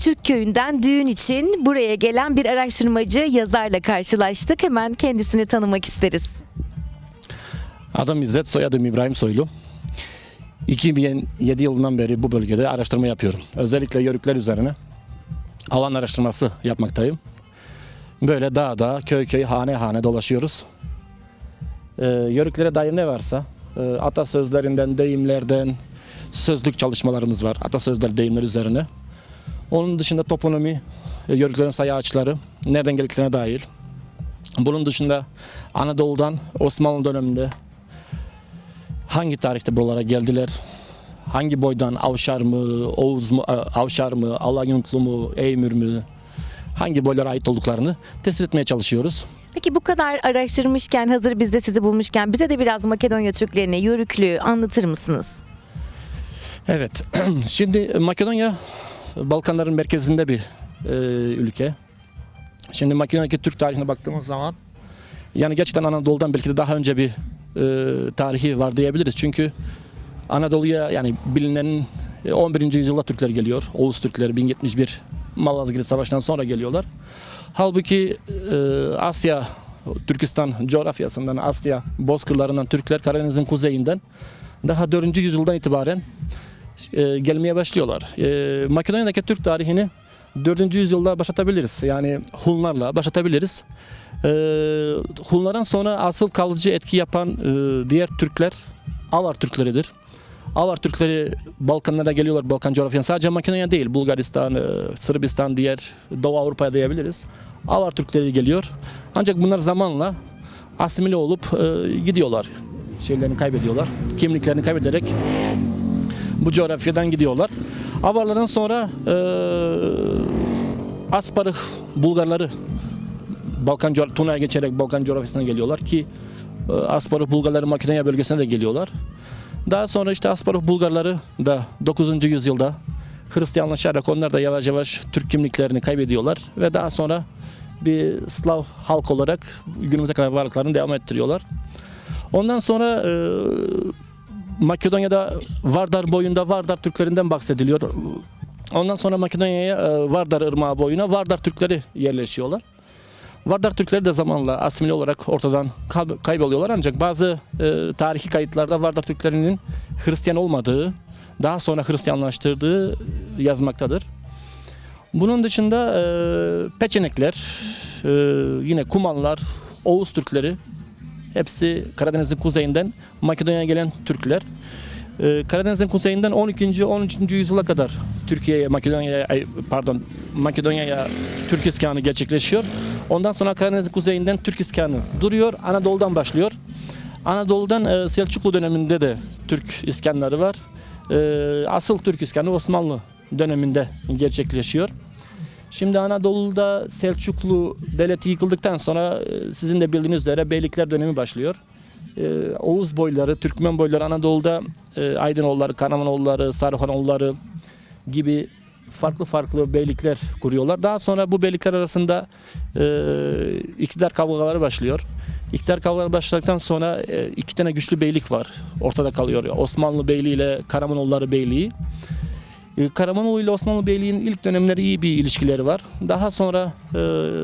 Türk köyünden düğün için buraya gelen bir araştırmacı yazarla karşılaştık. Hemen kendisini tanımak isteriz. Adım İzzet, soyadım İbrahim Soylu. 2007 yılından beri bu bölgede araştırma yapıyorum. Özellikle yörükler üzerine alan araştırması yapmaktayım. Böyle dağ dağ, köy köy, hane hane dolaşıyoruz. Ee, yörüklere dair ne varsa, e, atasözlerinden, deyimlerden, sözlük çalışmalarımız var. Atasözler, deyimler üzerine. Onun dışında toponomi, e, yörüklerin sayı ağaçları, nereden geldiklerine dair. Bunun dışında Anadolu'dan Osmanlı döneminde hangi tarihte buralara geldiler? Hangi boydan Avşar mı, Oğuz mu, e, Avşar mı, Alanyurtlu mu, Eymür mü? Hangi boylara ait olduklarını tespit etmeye çalışıyoruz. Peki bu kadar araştırmışken, hazır biz de sizi bulmuşken bize de biraz Makedonya Türklerini, Yörüklü anlatır mısınız? Evet, şimdi Makedonya Balkanların merkezinde bir e, ülke. Şimdi Makedonya'daki Türk tarihine baktığımız zaman yani gerçekten Anadolu'dan belki de daha önce bir e, tarihi var diyebiliriz. Çünkü Anadolu'ya yani bilinenin e, 11. yüzyılda Türkler geliyor. Oğuz Türkleri 1071 Malazgirt Savaşı'ndan sonra geliyorlar. Halbuki e, Asya, Türkistan coğrafyasından, Asya bozkırlarından Türkler Karadeniz'in kuzeyinden daha 4. yüzyıldan itibaren e, gelmeye başlıyorlar. E, Makedonya'daki Türk tarihini 4. yüzyılda başlatabiliriz. Yani Hunlarla başlatabiliriz. E, Hunlardan sonra asıl kalıcı etki yapan e, diğer Türkler Avar Türkleridir. Avar Türkleri Balkanlara geliyorlar. Balkan coğrafyasına sadece Makedonya değil. Bulgaristan, e, Sırbistan, diğer Doğu Avrupa'ya diyebiliriz. Avar Türkleri geliyor. Ancak bunlar zamanla asimile olup e, gidiyorlar. Şeylerini kaybediyorlar. Kimliklerini kaybederek bu coğrafyadan gidiyorlar. Avarlardan sonra e, Asparıh Bulgarları Balkan Tuna'ya geçerek Balkan coğrafyasına geliyorlar ki e, Asparıh Bulgarları Makedonya bölgesine de geliyorlar. Daha sonra işte Asparıh Bulgarları da 9. yüzyılda Hristiyanlaşarak onlar da yavaş yavaş Türk kimliklerini kaybediyorlar ve daha sonra bir Slav halk olarak günümüze kadar varlıklarını devam ettiriyorlar. Ondan sonra e, Makedonya'da Vardar boyunda Vardar Türklerinden bahsediliyor. Ondan sonra Makedonya'ya e, Vardar Irmağı boyuna Vardar Türkleri yerleşiyorlar. Vardar Türkleri de zamanla asimile olarak ortadan kay- kayboluyorlar ancak bazı e, tarihi kayıtlarda Vardar Türklerinin Hristiyan olmadığı, daha sonra Hristiyanlaştırdığı yazmaktadır. Bunun dışında e, Peçenekler, e, yine Kumanlar, Oğuz Türkleri hepsi Karadeniz'in kuzeyinden Makedonya'ya gelen Türkler. Ee, Karadeniz'in kuzeyinden 12. 13. yüzyıla kadar Türkiye'ye, Makedonya'ya, ay, pardon, Makedonya'ya Türk iskanı gerçekleşiyor. Ondan sonra Karadeniz'in kuzeyinden Türk iskanı duruyor. Anadolu'dan başlıyor. Anadolu'dan e, Selçuklu döneminde de Türk iskanları var. E, asıl Türk iskanı Osmanlı döneminde gerçekleşiyor. Şimdi Anadolu'da Selçuklu devleti yıkıldıktan sonra e, sizin de bildiğiniz üzere beylikler dönemi başlıyor. E, Oğuz boyları, Türkmen boyları Anadolu'da e, Aydınoğulları, Karamanoğulları, Saruhanoğulları gibi farklı farklı beylikler kuruyorlar. Daha sonra bu beylikler arasında e, iktidar kavgaları başlıyor. İktidar kavgaları başladıktan sonra e, iki tane güçlü beylik var. Ortada kalıyor. Osmanlı Beyliği ile Karamanoğulları Beyliği. E, Karamanoğlu ile Osmanlı Beyliği'nin ilk dönemleri iyi bir ilişkileri var. Daha sonra e,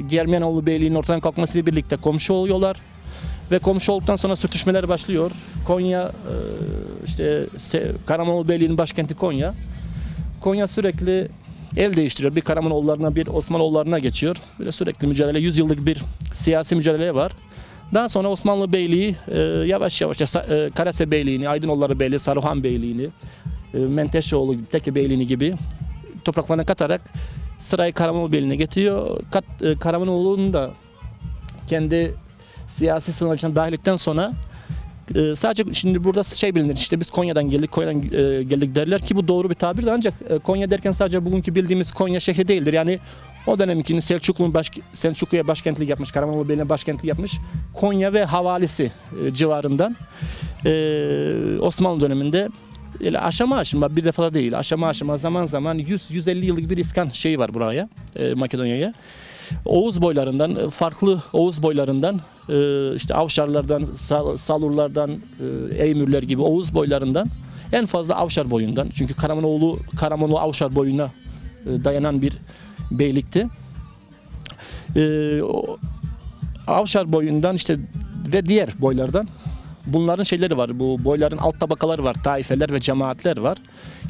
Germiyanoğlu Beyliği'nin ortadan kalkmasıyla birlikte komşu oluyorlar. Ve komşu olduktan sonra sürtüşmeler başlıyor. Konya, e, işte Karamanoğlu Beyliği'nin başkenti Konya. Konya sürekli el değiştiriyor. Bir Karamanoğullarına bir Osmanoğullarına geçiyor. Böyle sürekli mücadele, 100 yıllık bir siyasi mücadele var. Daha sonra Osmanlı Beyliği e, yavaş yavaş e, Karase Beyliğini, Aydınoğulları Beyliği, Saruhan Beyliğini, Menteşeoğlu gibi, Teke Beyliğini gibi topraklarına katarak sırayı Karamanoğlu Beyliği'ne getiriyor. Kat, e, Karamanoğlu'nun da kendi siyasi sınır içine dahillikten sonra e, sadece şimdi burada şey bilinir işte biz Konya'dan geldik Konya'dan e, geldik derler ki bu doğru bir tabirdir ancak e, Konya derken sadece bugünkü bildiğimiz Konya şehri değildir yani o dönemkinin Selçuklu'nun baş, Selçuklu'ya başkentlik yapmış Karamanoğlu Beyliği'ne başkentlik yapmış Konya ve havalisi e, civarından e, Osmanlı döneminde öyle aşama aşama bir defa da değil aşama aşama zaman zaman 100-150 yıllık bir iskan şeyi var buraya e, Makedonya'ya. Oğuz boylarından e, farklı Oğuz boylarından e, işte Avşarlardan, Sal- Salurlardan, e, Eymürler gibi Oğuz boylarından en fazla Avşar boyundan çünkü Karamanoğlu Karamanoğlu Avşar boyuna e, dayanan bir beylikti. E, o- Avşar boyundan işte ve diğer boylardan bunların şeyleri var. Bu boyların alt tabakaları var. Taifeler ve cemaatler var.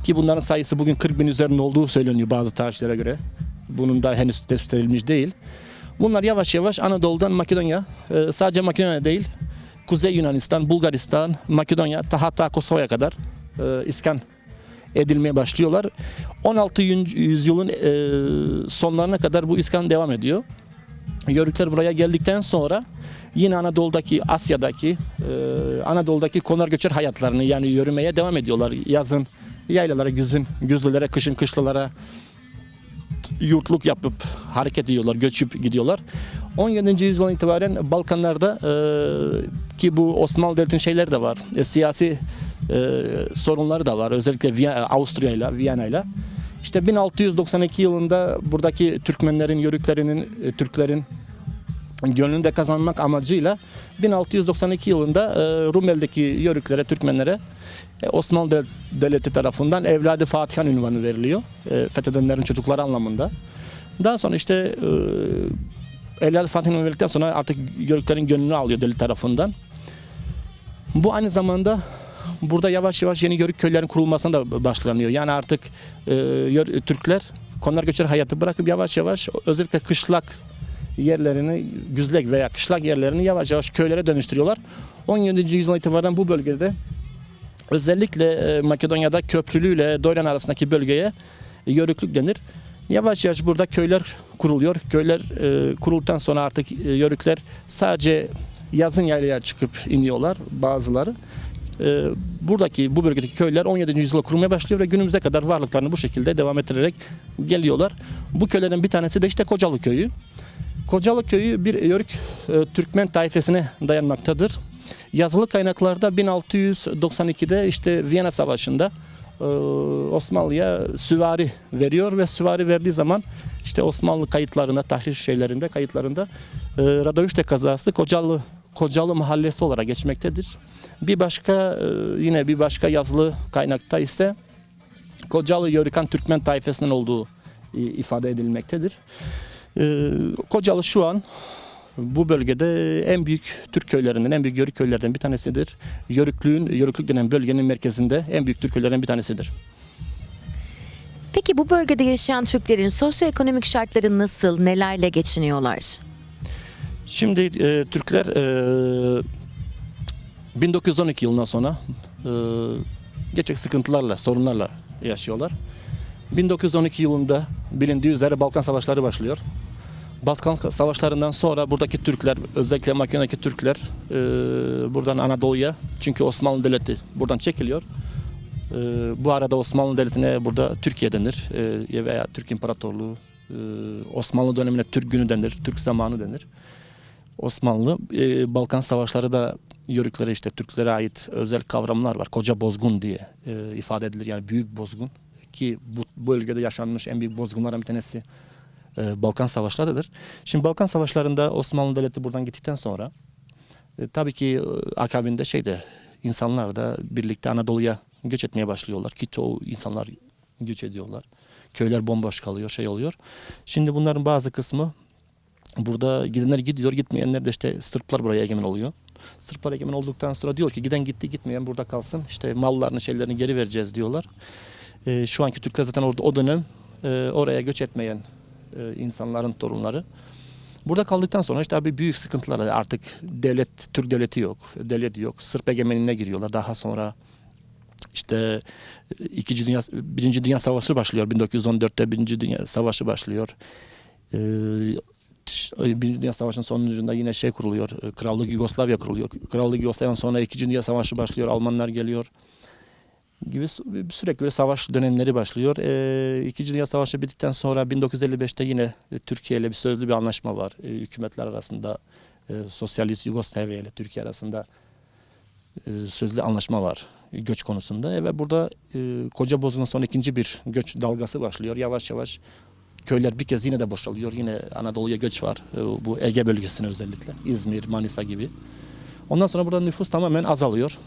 Ki bunların sayısı bugün 40 bin üzerinde olduğu söyleniyor bazı tarihçilere göre. Bunun da henüz tespit edilmiş değil. Bunlar yavaş yavaş Anadolu'dan Makedonya, e, sadece Makedonya değil, Kuzey Yunanistan, Bulgaristan, Makedonya, ta hatta Kosova'ya kadar e, iskan edilmeye başlıyorlar. 16. yün- yüzyılın e, sonlarına kadar bu iskan devam ediyor. Yörükler buraya geldikten sonra yine Anadolu'daki, Asya'daki, e, Anadolu'daki konar göçer hayatlarını yani yürümeye devam ediyorlar. Yazın yaylalara, güzün, güzlülere, kışın kışlalara yurtluk yapıp hareket ediyorlar, göçüp gidiyorlar. 17. yüzyıldan itibaren Balkanlarda e, ki bu Osmanlı Devleti'nin şeyleri de var. e, siyasi e, sorunları da var. Özellikle Viy- Avusturya ile Viyana ile. İşte 1692 yılında buradaki Türkmenlerin, Yörüklerinin, e, Türklerin gönlünü de kazanmak amacıyla 1692 yılında e, Rumeli'deki Yörüklere, Türkmenlere e, Osmanlı Dev- Devleti tarafından Evladı Fatihan ünvanı veriliyor. Fethedenlerin çocukları anlamında. Daha sonra işte Evladı Fatihan verdikten sonra artık Yörüklerin gönlünü alıyor devlet tarafından. Bu aynı zamanda burada yavaş yavaş yeni Yörük köylerin kurulmasına da başlanıyor. Yani artık e, Türkler konar göçer hayatı bırakıp yavaş yavaş özellikle kışlak yerlerini güzlek veya kışlak yerlerini yavaş yavaş köylere dönüştürüyorlar. 17. yüzyıldan itibaren bu bölgede özellikle e, Makedonya'da köprülü ile Doyran arasındaki bölgeye yörüklük denir. Yavaş yavaş burada köyler kuruluyor. Köyler e, kurulduktan sonra artık e, yörükler sadece yazın yaylaya çıkıp iniyorlar bazıları. E, buradaki bu bölgedeki köyler 17. yüzyılda kurulmaya başlıyor ve günümüze kadar varlıklarını bu şekilde devam ettirerek geliyorlar. Bu köylerin bir tanesi de işte Kocalı köyü. Kocalı köyü bir Yörük e, Türkmen taifesine dayanmaktadır. Yazılı kaynaklarda 1692'de işte Viyana Savaşı'nda e, Osmanlı'ya süvari veriyor ve süvari verdiği zaman işte Osmanlı kayıtlarında, tahrir şeylerinde, kayıtlarında e, Radovişte kazası Kocalı Kocalı mahallesi olarak geçmektedir. Bir başka e, yine bir başka yazılı kaynakta ise Kocalı Yörükan Türkmen taifesinden olduğu e, ifade edilmektedir. Ee, Kocalı şu an bu bölgede en büyük Türk köylerinden, en büyük Yörük köylerinden bir tanesidir. Yörüklüğün, Yörüklük denen bölgenin merkezinde en büyük Türk köylerinden bir tanesidir. Peki bu bölgede yaşayan Türklerin sosyoekonomik şartları nasıl, nelerle geçiniyorlar? Şimdi e, Türkler e, 1912 yılından sonra e, gerçek sıkıntılarla, sorunlarla yaşıyorlar. 1912 yılında bilindiği üzere Balkan Savaşları başlıyor. Balkan Savaşlarından sonra buradaki Türkler, özellikle Makedonya'daki Türkler e, buradan Anadolu'ya, çünkü Osmanlı Devleti buradan çekiliyor. E, bu arada Osmanlı Devleti'ne burada Türkiye denir e, veya Türk İmparatorluğu, e, Osmanlı dönemine Türk günü denir, Türk zamanı denir. Osmanlı e, Balkan Savaşları da Yörüklere işte Türklere ait özel kavramlar var. Koca bozgun diye e, ifade edilir. Yani büyük bozgun ki bu bölgede yaşanmış en büyük bozgunlardan bir tanesi e, Balkan Savaşlarıdır. Şimdi Balkan Savaşlarında Osmanlı Devleti buradan gittikten sonra e, tabii ki e, akabinde şeyde insanlar da birlikte Anadolu'ya göç etmeye başlıyorlar ki çoğu insanlar göç ediyorlar. Köyler bomboş kalıyor, şey oluyor. Şimdi bunların bazı kısmı Burada gidenler gidiyor, gitmeyenler de işte Sırplar buraya egemen oluyor. Sırplar egemen olduktan sonra diyor ki giden gitti, gitmeyen burada kalsın. İşte mallarını, şeylerini geri vereceğiz diyorlar. Ee, şu anki Türkler zaten orada o dönem e, oraya göç etmeyen e, insanların torunları. Burada kaldıktan sonra işte abi büyük sıkıntılar artık devlet Türk devleti yok, devlet yok. Sırp egemenliğine giriyorlar. Daha sonra işte e, ikinci dünya birinci dünya savaşı başlıyor 1914'te birinci dünya savaşı başlıyor. Ee, Birinci Dünya Savaşı'nın sonucunda yine şey kuruluyor. e, Krallık Yugoslavya kuruluyor. Krallık Yugoslavya'dan sonra İkinci Dünya Savaşı başlıyor. Almanlar geliyor. Gibi sü- sürekli böyle savaş dönemleri başlıyor. Ee, İkinci Dünya Savaşı bittikten sonra 1955'te yine e, Türkiye ile bir sözlü bir anlaşma var. E, hükümetler arasında e, Sosyalist Yugoslavya ile Türkiye arasında e, sözlü anlaşma var göç konusunda. E, ve burada e, Koca Bozun'un son ikinci bir göç dalgası başlıyor. Yavaş yavaş köyler bir kez yine de boşalıyor. Yine Anadolu'ya göç var. E, Bu Ege bölgesine özellikle. İzmir, Manisa gibi. Ondan sonra burada nüfus tamamen azalıyor.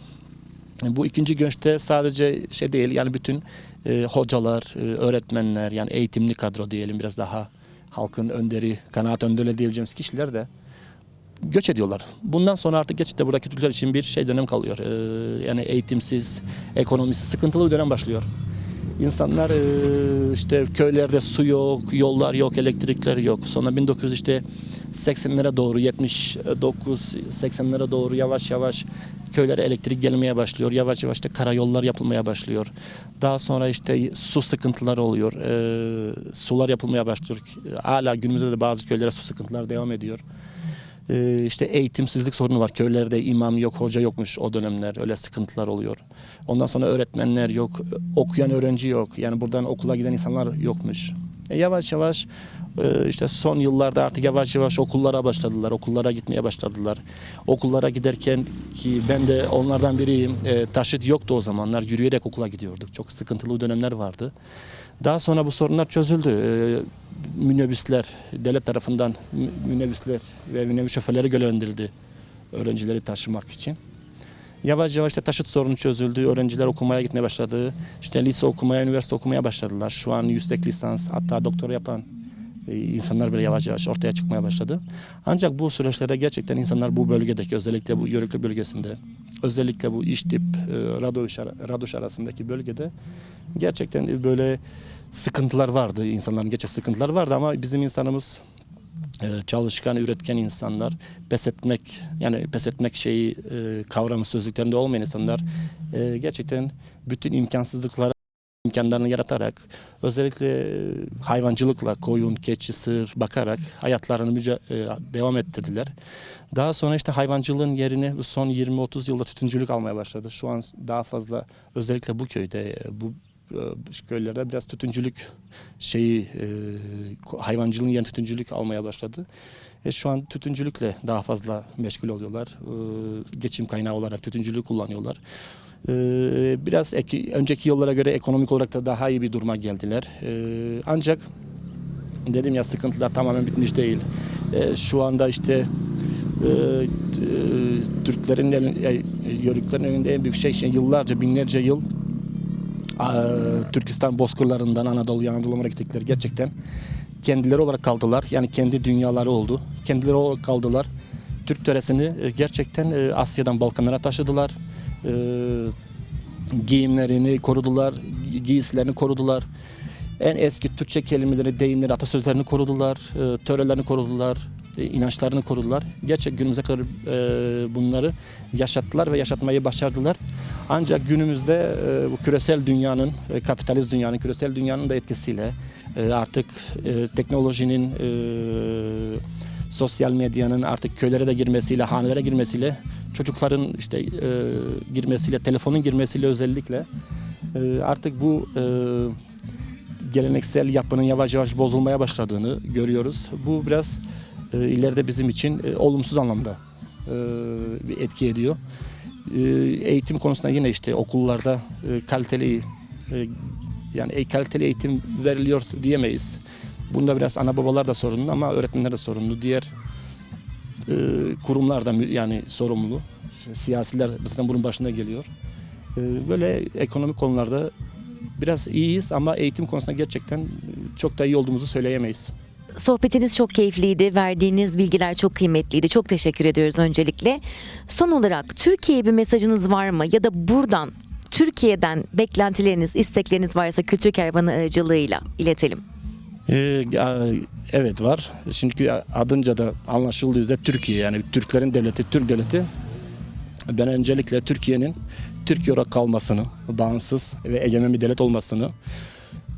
Bu ikinci göçte sadece şey değil yani bütün e, hocalar, e, öğretmenler yani eğitimli kadro diyelim biraz daha halkın önderi, kanaat önderi diyebileceğimiz kişiler de göç ediyorlar. Bundan sonra artık geçitte buradaki Türkler için bir şey dönem kalıyor. E, yani eğitimsiz, ekonomisi sıkıntılı bir dönem başlıyor. İnsanlar e, işte köylerde su yok, yollar yok, elektrikler yok. Sonra 1900 işte 80'lere doğru 79 80'lere doğru yavaş yavaş köylere elektrik gelmeye başlıyor. Yavaş yavaş da karayollar yapılmaya başlıyor. Daha sonra işte su sıkıntıları oluyor. E, sular yapılmaya başlıyor. Hala günümüzde de bazı köylere su sıkıntıları devam ediyor. Ee, işte eğitimsizlik sorunu var. Köylerde imam yok, hoca yokmuş o dönemler. Öyle sıkıntılar oluyor. Ondan sonra öğretmenler yok, okuyan öğrenci yok. Yani buradan okula giden insanlar yokmuş. E yavaş yavaş e, işte son yıllarda artık yavaş yavaş okullara başladılar. Okullara gitmeye başladılar. Okullara giderken ki ben de onlardan biriyim. E, taşıt yoktu o zamanlar. Yürüyerek okula gidiyorduk. Çok sıkıntılı dönemler vardı. Daha sonra bu sorunlar çözüldü. Ee, minibüsler, devlet tarafından minibüsler ve minibüs şoförleri görevlendirildi öğrencileri taşımak için. Yavaş yavaş da taşıt sorunu çözüldü. Öğrenciler okumaya gitmeye başladı. İşte lise okumaya, üniversite okumaya başladılar. Şu an yüksek lisans hatta doktora yapan e, insanlar bile yavaş yavaş ortaya çıkmaya başladı. Ancak bu süreçlerde gerçekten insanlar bu bölgedeki özellikle bu Yörükle bölgesinde özellikle bu İşdip, e, Radoş, Radoş arasındaki bölgede gerçekten böyle sıkıntılar vardı. insanların geçe sıkıntılar vardı ama bizim insanımız çalışkan, üretken insanlar, pes etmek yani pes etmek şeyi e, kavramı sözlüklerinde olmayan insanlar e, gerçekten bütün imkansızlıklara imkanlarını yaratarak özellikle e, hayvancılıkla koyun, keçi, sığır bakarak hayatlarını e, devam ettirdiler. Daha sonra işte hayvancılığın yerini son 20-30 yılda tütüncülük almaya başladı. Şu an daha fazla özellikle bu köyde e, bu köylerde biraz tütüncülük şeyi e, hayvancılığın yerini tütüncülük almaya başladı. E, şu an tütüncülükle daha fazla meşgul oluyorlar. E, geçim kaynağı olarak tütüncülüğü kullanıyorlar. E, biraz eki- önceki yıllara göre ekonomik olarak da daha iyi bir duruma geldiler. E, ancak dedim ya sıkıntılar tamamen bitmiş değil. E, şu anda işte e, e, Türklerin e, Yörüklerin önünde en büyük şey, şey yıllarca binlerce yıl Türkistan bozkırlarından Anadolu'ya Anadolu'ya gittikleri gerçekten kendileri olarak kaldılar. Yani kendi dünyaları oldu. Kendileri olarak kaldılar. Türk töresini e, gerçekten e, Asya'dan Balkanlara taşıdılar. E, giyimlerini korudular, gi- giysilerini korudular. En eski Türkçe kelimeleri, deyimleri, atasözlerini korudular, törelerini korudular, inançlarını korudular. Gerçek günümüze kadar e, bunları yaşattılar ve yaşatmayı başardılar. Ancak günümüzde e, bu küresel dünyanın, e, kapitalist dünyanın, küresel dünyanın da etkisiyle e, artık e, teknolojinin, e, sosyal medyanın artık köylere de girmesiyle, hanelere girmesiyle, çocukların işte e, girmesiyle, telefonun girmesiyle özellikle e, artık bu e, geleneksel yapının yavaş yavaş bozulmaya başladığını görüyoruz. Bu biraz e, ileride bizim için e, olumsuz anlamda e, bir etki ediyor. E, eğitim konusunda yine işte okullarda e, kaliteli e, yani e, kaliteli eğitim veriliyor diyemeyiz. Bunda biraz ana babalar da sorumlu ama öğretmenler de sorumlu. Diğer e, kurumlar da yani sorumlu. İşte siyasiler zaten bunun başına geliyor. E, böyle ekonomik konularda biraz iyiyiz ama eğitim konusunda gerçekten e, çok da iyi olduğumuzu söyleyemeyiz. Sohbetiniz çok keyifliydi. Verdiğiniz bilgiler çok kıymetliydi. Çok teşekkür ediyoruz öncelikle. Son olarak Türkiye'ye bir mesajınız var mı? Ya da buradan Türkiye'den beklentileriniz, istekleriniz varsa Kültür Kervanı aracılığıyla iletelim. Ee, evet var. Çünkü adınca da anlaşıldığı üzere Türkiye yani Türklerin devleti, Türk devleti. Ben öncelikle Türkiye'nin Türk olarak kalmasını, bağımsız ve egemen bir devlet olmasını,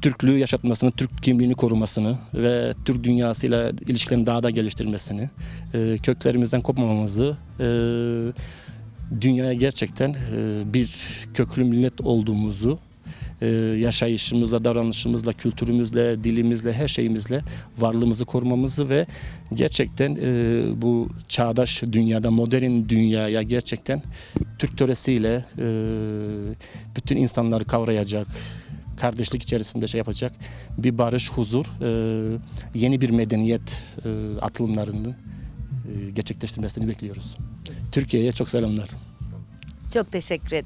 Türklüğü yaşatmasını, Türk kimliğini korumasını ve Türk dünyasıyla ilişkilerini daha da geliştirmesini, e, köklerimizden kopmamamızı, e, dünyaya gerçekten e, bir köklü millet olduğumuzu yaşayışımızla, davranışımızla, kültürümüzle, dilimizle, her şeyimizle varlığımızı korumamızı ve gerçekten bu çağdaş dünyada, modern dünyaya gerçekten Türk töresiyle bütün insanları kavrayacak, kardeşlik içerisinde şey yapacak bir barış, huzur, e, yeni bir medeniyet e, atılımlarının e, gerçekleştirmesini bekliyoruz. Türkiye'ye çok selamlar. Çok teşekkür ederim.